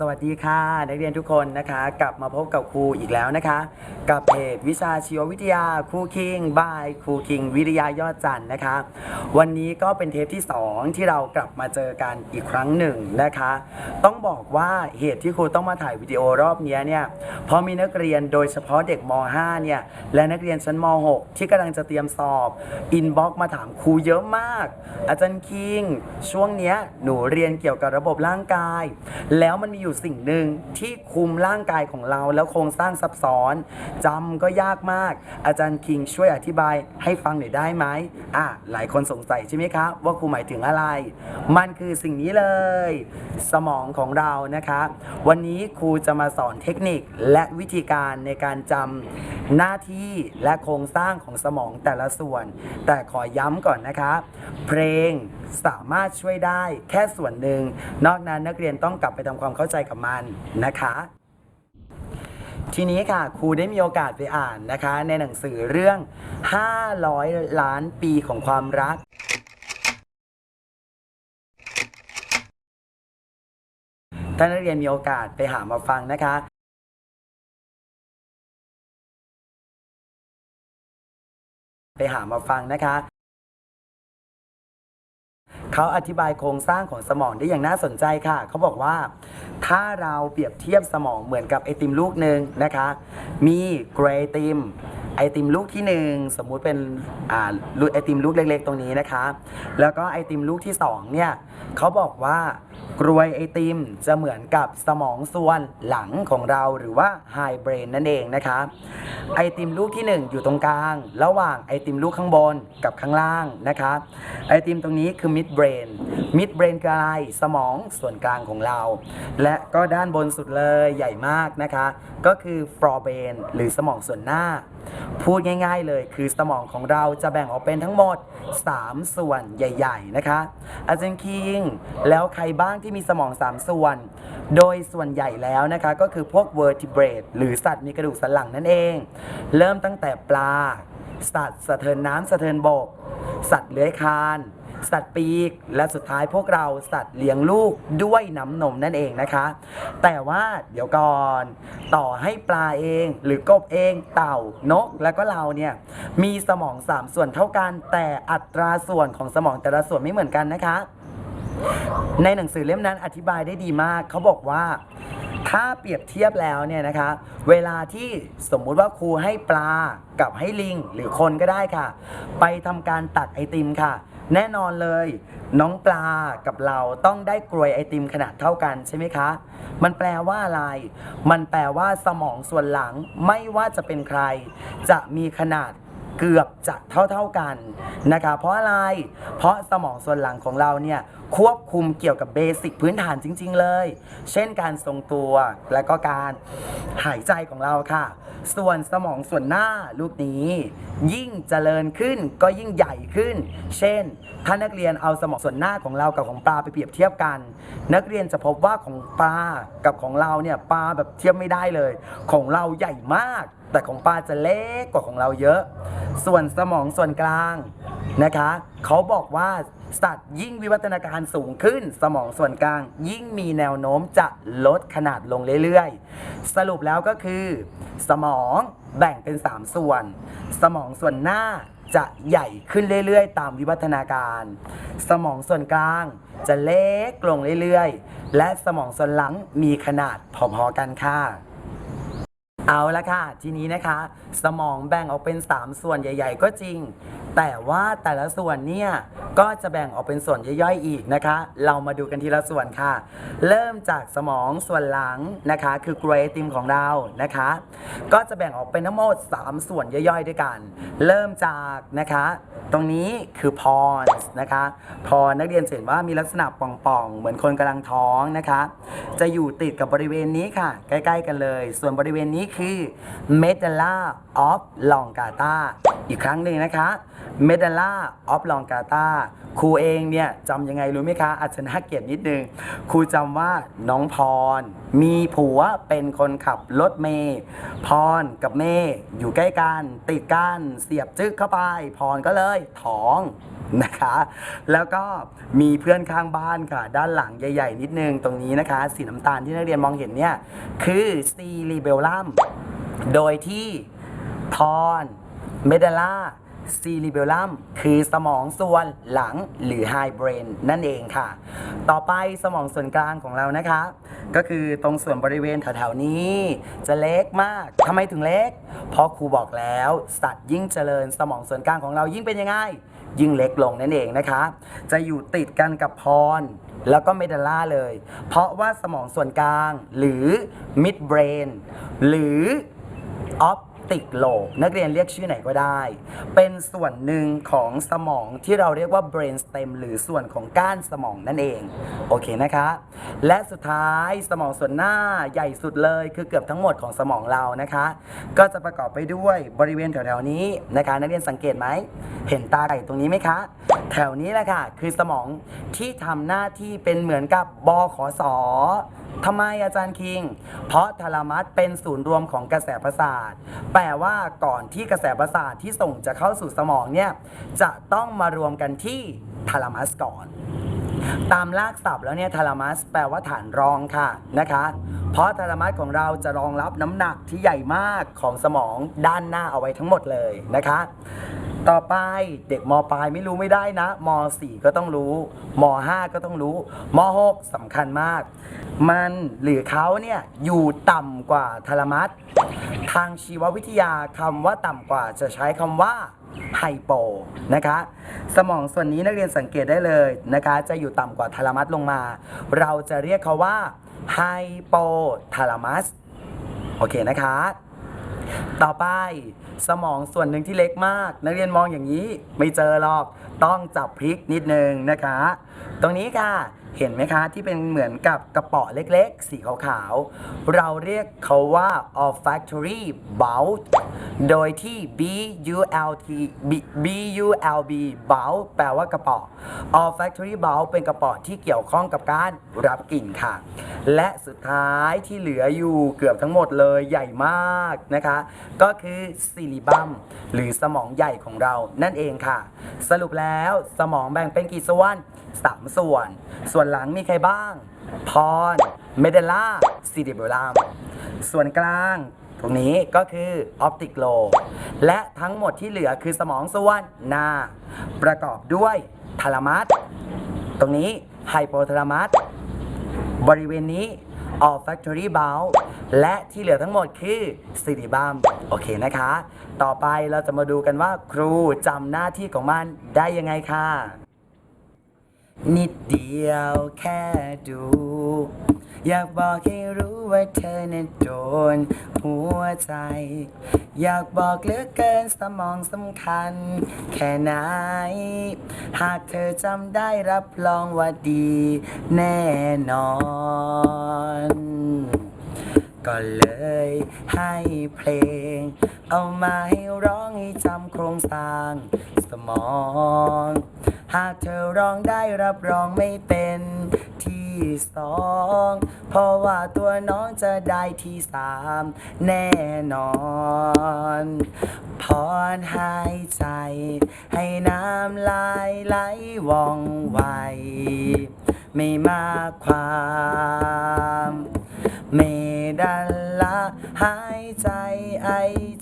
สวัสดีค่ะ นักเรียนทุกคนนะคะ กลับมาพบกับครูอีกแล้วนะคะ กับเพจวิชาชีววิทยาครูคิงบายครูคิงวิทยายอดจันนะคะ วันนี้ก็เป็นเทปที่ 2 ที่เรากลับมาเจอกันอีกครั้งหนึ่งนะคะ ต้องบอกว่าเหตุที่ครูต้องมาถ่ายวิดีโอรอบเนี้ยเนี่ย เพราะมีนักเรียนโดยเฉพาะเด็กม .5 เนี่ยและนักเรียนชั้นม .6 ที่กำลังจะเตรียมสอบอินบ็อกมาถามครูเยอะมาก อาจารย์คิง ช่วงเนี้ยหนูเรียนเกี่ยวกับระบบร่างกาย แล้วมันมีอยู่สิ่งหนึ่งที่คุมร่างกายของเราแล้วโครงสร้างซับซ้อนจำก็ยากมาก อาจารย์คิงช่วยอธิบายให้ฟังหน่อยได้ไหมอะหลายคนสงสัยใช่ไหมครับ ว่าครูหมายถึงอะไร มันคือสิ่งนี้เลย สมองของเรานะคะ วันนี้ครูจะมาสอนเทคนิคและและวิธีการในการจำหน้าที่และโครงสร้างของสมองแต่ละส่วน แต่ขอย้ำก่อนนะคะ เพลงสามารถช่วยได้แค่ส่วนหนึ่ง นอกนั้นนักเรียนต้องกลับไปทำความเข้าใจกับมันนะคะทีนี้ค่ะครูได้มีโอกาสไปอ่านนะคะ ในหนังสือเรื่อง 500 ล้านปีของความรักถ้านักเรียนมีโอกาสไปหามาฟังนะคะ ไปหามาฟังนะคะ เขาอธิบายโครงสร้างของสมองได้อย่างน่าสนใจค่ะ เขาบอกว่า ถ้าเราเปรียบเทียบสมองเหมือนกับไอติมลูกหนึ่งนะคะ มีเกรติม ไอติมลูกที่หนึ่งสมมุติเป็นอ่าไอติมลูกเล็กๆ ตรงนี้นะคะ แล้วก็ไอติมลูกที่สองเนี่ยเขาบอกว่ากรวยไอติมจะเหมือนกับสมองส่วนหลังของเราหรือว่าไฮเบรนนั่นเองนะคะไอติมลูกที่หนึ่งอยู่ตรงกลาง ระหว่างไอติมลูกข้างบนกับข้างล่างนะคะไอติมตรงนี้คือ mid brain mid brain คืออะไรสมองส่วนกลางของเรา และก็ด้านบนสุดเลยใหญ่มากนะคะ ก็คือ forebrain หรือสมองส่วนหน้า พูดง่าย ๆ เลยคือสมองของเราจะแบ่งออกเป็นทั้งหมด 3 ส่วนใหญ่ ๆ นะคะ อาจารย์คิง แล้วใครบ้างที่มีสมอง 3 ส่วน โดยส่วนใหญ่แล้วนะคะ ก็คือพวก vertebrate หรือสัตว์มีกระดูกสันหลังนั่นเอง เริ่มตั้งแต่ปลา สัตว์สะเทินน้ำสะเทินบก สัตว์เลื้อยคลาน สัตว์ปีก และสุดท้ายพวกเราสัตว์เลี้ยงลูกด้วยน้ำนมนั่นเองนะคะ แต่ว่าเดี๋ยวก่อน ต่อให้ปลาเอง หรือกบเองเต่านกแล้วก็เราเนี่ยมีสมอง 3 ส่วนเท่ากัน แต่อัตราส่วนของสมองแต่ละส่วนไม่เหมือนกันนะคะ ในหนังสือเล่มนั้นอธิบายได้ดีมากเขาบอกว่าถ้าเปรียบเทียบแล้วเนี่ยนะคะ เวลาที่สมมุติว่าครูให้ปลากับให้ลิงหรือคนก็ได้ค่ะ ไปทำการตักไอติมค่ะ แน่นอนเลย น้องปลากับเราต้องได้กรวยไอติมขนาดเท่ากันใช่ไหมคะ มันแปลว่าอะไร มันแปลว่าสมองส่วนหลังไม่ว่าจะเป็นใคร จะมีขนาดเกือบจะเท่าๆกันนะคะ เพราะอะไร เพราะสมองส่วนหลังของเราเนี่ย ควบคุมเกี่ยวกับเบสิกพื้นฐานจริง ๆ เลย เช่นการทรงตัวและก็การหายใจของเราค่ะ ส่วนสมองส่วนหน้าลูกนี้ ยิ่งเจริญขึ้นก็ยิ่งใหญ่ขึ้น เช่น ถ้านักเรียนเอาสมองส่วนหน้าของเรากับของปลาไปเปรียบเทียบกัน นักเรียนจะพบว่าของปลากับของเราเนี่ยปลาแบบเทียบไม่ได้เลย ของเราใหญ่มาก แต่ของปลาจะเล็กกว่าของเราเยอะ ส่วนสมองส่วนกลางนะคะ เขาบอกว่า สัตว์ยิ่งวิวัฒนาการสูงขึ้น สมองส่วนกลาง ยิ่งมีแนวโน้มจะลดขนาดลงเรื่อยๆ สรุปแล้วก็คือ สมองแบ่งเป็น 3 ส่วน สมองส่วนหน้าจะใหญ่ขึ้นเรื่อยๆ ตามวิวัฒนาการ สมองส่วนกลางจะเล็กลงเรื่อยๆ และสมองส่วนหลังมีขนาดพอๆกันค่ะ เอาละค่ะ ทีนี้นะคะ สมองแบ่งออกเป็น 3 ส่วนใหญ่ ๆ ก็จริง แต่ว่าแต่ละส่วนเนี่ย ก็จะแบ่งออกเป็นส่วนย่อยๆอีกนะคะ เรามาดูกันทีละส่วนค่ะ เริ่มจากสมองส่วนหลังนะคะ คือกรติมของเรานะคะ ก็จะแบ่งออกเป็นทั้งหมด 3 ส่วนย่อยๆด้วยกัน เริ่มจากนะคะ ตรงนี้คือพรนะคะ พรนักเรียนเห็นว่ามีลักษณะป่องๆ เหมือนคนกำลังท้องนะคะ จะอยู่ติดกับบริเวณนี้ค่ะ ใกล้ ๆ กันเลย ส่วนบริเวณนี้ที่เมดล่าออฟลองกาตาอีกครั้งหนึ่งนะคะ เมดัลล่าออฟลองกาตาครูเองเนี่ยจำยังไงรู้ไหมคะอาจจะน่าเกียดนิดนึง ครูจำว่าน้องพร มีผัวเป็นคนขับรถเมย์พรกับเมย์อยู่ใกล้กันติดกันเสียบจึ๊กเข้าไป พรก็เลยท้องนะคะ แล้วก็มีเพื่อนข้างบ้านค่ะ ด้านหลังใหญ่ ๆ นิดนึงตรงนี้นะคะ สีน้ำตาลที่นักเรียนมองเห็นเนี่ย คือซีรีเบลลัมโดยที่พรเมด a ล่า ซีรีเบลลัมคือสมองส่วนหลังหรือไฮเบรนนั่นเองค่ะ ต่อไปสมองส่วนกลางของเรานะคะ ก็คือตรงส่วนบริเวณแถวๆนี้ จะเล็กมากทำไมถึงเล็ก เพราะครูบอกแล้ว สัตว์ยิ่งเจริญสมองส่วนกลางของเรายิ่งเป็นยังไง ยิ่งเล็กลงนั่นเองนะคะ จะอยู่ติดกันกับพรแล้วก็เมดัลล่าเลย เพราะว่าสมองส่วนกลางหรือ mid brain หรือออป ติกโลบนักเรียนเรียกชื่อไหนก็ได้ เป็นส่วนหนึ่งของสมองที่เราเรียกว่า brain stem หรือส่วนของก้านสมองนั่นเอง โอเคนะคะ และสุดท้ายสมองส่วนหน้าใหญ่สุดเลย คือเกือบทั้งหมดของสมองเรานะคะ ก็จะประกอบไปด้วยบริเวณแถวๆนี้นะคะ นักเรียนสังเกตไหม เห็นตาไก่ตรงนี้ไหมคะ แถวนี้แหละค่ะ คือสมองที่ทำหน้าที่เป็นเหมือนกับบอขอสอ ทำไมอาจารย์คิง เพราะทาลามัสเป็นศูนย์รวมของกระแสประสาท แปลว่าก่อนที่กระแสประสาทที่ส่งจะเข้าสู่สมองเนี่ย จะต้องมารวมกันที่ทาลามัสก่อน ตามลากศัพท์แล้วเนี่ยทาลามัสแปลว่าฐานรองค่ะนะคะ เพราะทาลามัสของเราจะรองรับน้ำหนักที่ใหญ่มากของสมองด้านหน้าเอาไว้ทั้งหมดเลยนะคะ ต่อไปเด็กมปลายไม่รู้ไม่ได้นะม .4 ก็ต้องรู้ม .5 ก็ต้องรู้ม .6 สำคัญมาก มันหรือเขาเนี่ยอยู่ต่ำกว่าทาลามัสทางชีววิทยาคำว่าต่ำกว่าจะใช้คำว่าไฮโปนะคะ สมองส่วนนี้นักเรียนสังเกตได้เลยนะคะ จะอยู่ต่ำกว่าทาลามัสลงมา เราจะเรียกเขาว่าไฮโปทาลามัส โอเคนะคะ ต่อไปสมองส่วนหนึ่งที่เล็กมาก นักเรียนมองอย่างนี้ไม่เจอหรอกต้องจับพลิกนิดนึงนะคะ ตรงนี้ค่ะ เห็นไหมคะ ที่เป็นเหมือนกับกระป๋อเล็กๆ สีขาวๆ เราเรียกเขาว่า olfactory bulb โดยที่ B U L T B B U L B bulb แปลว่ากระป๋อ olfactory bulb เป็นกระป๋อที่เกี่ยวข้องกับการรับกลิ่นค่ะ และสุดท้ายที่เหลืออยู่เกือบทั้งหมดเลยใหญ่มากนะคะ ก็คือซิลิบัมหรือสมองใหญ่ของเรานั่นเองค่ะ สรุปแล้วสมองแบ่งเป็นกี่ส่วนสามส่วน ส่วนวนหลังมีใครบ้าง พร เมเดล่าซิลิเบลัมส่วนกลางตรงนี้ก็คือออปติกโล และทั้งหมดที่เหลือคือสมองส่วนหน้า ประกอบด้วยทาลามัสตรงนี้ไฮโปทาลามัสบริเวณนี้ olfactory bulb และที่เหลือทั้งหมดคือ cerebrum โอเคนะคะ ต่อไปเราจะมาดูกันว่าครูจำหน้าที่ของมันได้ยังไงค่ะ นิดเดียวแค่ดู อยากบอกให้รู้ว่าเธอเนั้นโดนหัวใจ อยากบอกเหลือเกินสมองสำคัญ แค่ไหน หากเธอจำได้รับรองว่าดีแน่นอน ก็เลยให้เพลง เอามาให้ร้องให้จำโครงสร้างสมอง หากเธอร้องได้รับรองไม่เป็นที่สอง เพราะว่าตัวน้องจะได้ที่สามแน่นอนพรหายใจ ให้น้ำลายไหลว่องไว ไม่มากความเมดัลละหายใจไอ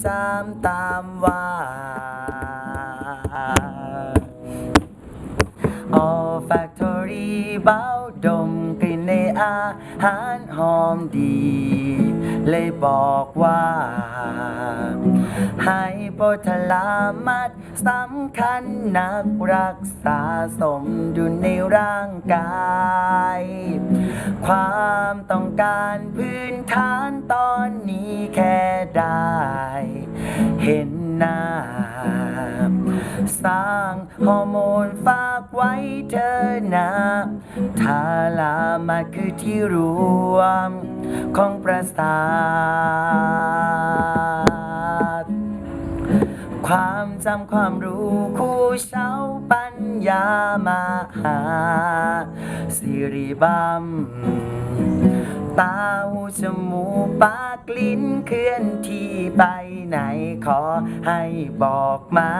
จามตามว่า olfactory เบาดมกลิ่นในอาหารหอมดี เลยบอกว่า ให้โปทลามัดสำคัญนักรักษาสมดุลในร่างกาย ความต้องการพื้นฐานตอนนี้แค่ได้ เห็นหน้า สร้างฮอร์โมนฝากไว้เธอนะทาลามาคือที่รวม ของประสาทความจำความรู้คู่เช้าปัญญามาหาสิริบัม ตาหูจมูกปากลิ้นเคลื่อนที่ไปไหนขอให้บอกมา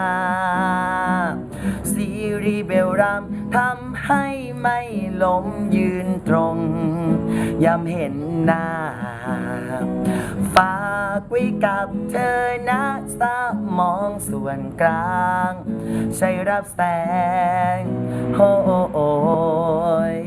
ซีรีเบลรำทำให้ไม่ล้มยืนตรงยามเห็นหน้า ฝากไว้กับเธอนะสมองส่วนกลาง ใช้รับแสงโอ้โอ้โอ้ย